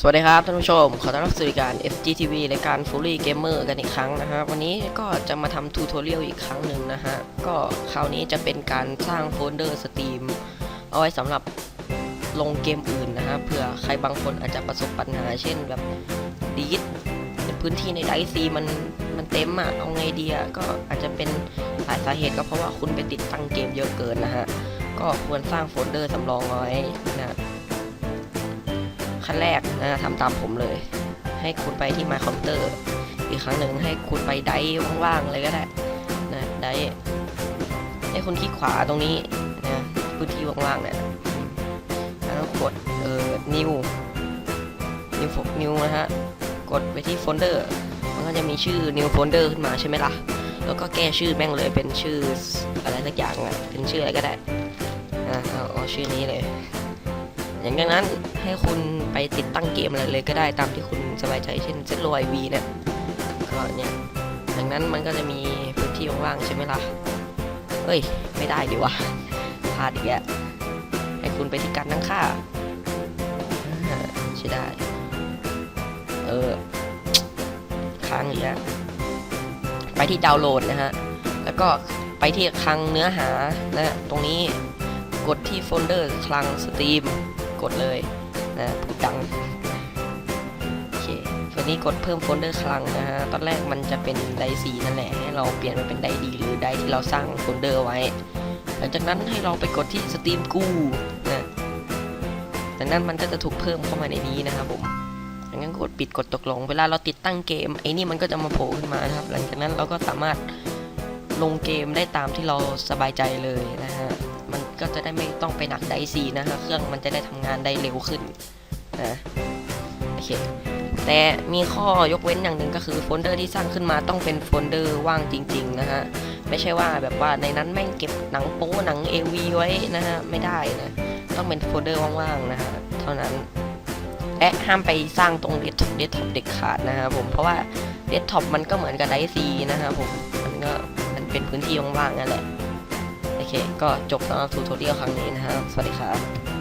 สวัสดีครับท่านผู้ชม ขอต้อนรับสู่รายการ FGTV รายการ Fully Gamer กันอีกครั้งนะฮะวันนี้ก็จะมาทำทูทอเรียลอีกครั้งหนึ่งนะฮะก็คราวนี้จะเป็นการสร้างโฟลเดอร์สตรีมเอาไว้สำหรับลงเกมอื่นนะฮะเผื่อใครบางคนอาจจะประสบปัญหา เช่นแบบดีดพื้นที่ในไดซีมันมันเต็มอะเอาไงดีอะก็อาจจะเป็นหลายสาเหตุก็เพราะว่าคุณไปติดตั้งเกมเยอะเกินนะฮะก็ควรสร้างโฟลเดอร์สำรองไว้นะ ขั้นแรกนะทำตามผมเลย ให้คุณไปที่ My Computer อีกครั้งหนึ่งให้คุณไปไดร์ว่างๆเลยก็ได้นะไดให้คุณคลิกขวาตรงนี้นะพื้นที่ว่างๆเนี่ยแล้วกดเอ่อ new new fo- new นะฮะกดไปที่โฟลเดอร์มันก็จะมีชื่อ new folder ขึ้นมาใช่ไหมล่ะ แล้วก็แก้ชื่อแม่งเลยเป็นชื่ออะไรสักอย่างอะเป็นชื่ออะไรก็ได้นะเอาเอาชื่อนี้เลย อย่างนั้นให้คุณไปติดตั้งเกมอะไรเลยก็ได้ตามที่คุณสบายใจเช่นเซตโลไอวีเนี่ยก็เนี่ยดังนั้นมันก็จะมีพื้นที่ว่างๆใช่ไหมล่ะเอ้ย ไม่ได้ดีวะพลาดอีกแล้วให้คุณไปที่การตั้งค่าอ่าใช่ได้ เออ ค้างอีกแล้วไปที่ดาวน์โหลดนะฮะ แล้วก็ไปที่คลังเนื้อหานะตรงนี้กดที่โฟลเดอร์คลังสตรีม กดเลยนะพูดดังโอเคตัวนี้กดเพิ่มโฟลเดอร์คลังนะฮะตอนแรกมันจะเป็นไดซีนั่นแหละให้เราเปลี่ยนมาเป็นไดดีหรือไดที่เราสร้างโฟลเดอร์ไว้ หลังจากนั้นให้เราไปกดที่สตรีมกู้นะจากนั้นมันก็จะถูกเพิ่มเข้ามาในนี้นะครับผมดังนั้นกดปิดกดตกลง เวลาเราติดตั้งเกมไอ้นี่มันก็จะมาโผล่ขึ้นมานะครับ หลังจากนั้นเราก็สามารถลงเกมได้ตามที่เราสบายใจเลยนะฮะ ก็จะได้ไม่ต้องไปหนักไดซีนะฮะเครื่องมันจะได้ทำงานได้เร็วขึ้นนะโอเคแต่มีข้อยกเว้นอย่างหนึ่งก็คือโฟลเดอร์ที่สร้างขึ้นมาต้องเป็นโฟลเดอร์ว่างจริง ๆ นะฮะ ไม่ใช่ว่าแบบว่าในนั้นแม่งเก็บหนังโป๊หนัง AV ไว้นะฮะ ไม่ได้นะ ต้องเป็นโฟลเดอร์ว่างๆนะฮะ เท่านั้น และห้ามไปสร้างตรงเดสก์เดสก์ท็อปเด็กขาดนะครับผมเพราะว่าเดสก์ท็อปมันก็เหมือนกับไดซีนะครับผมมันก็มันเป็นพื้นที่ว่างๆนั่นแหละ เค ก็จบสำหรับทูทอเรียลครั้งนี้นะครับสวัสดีครับ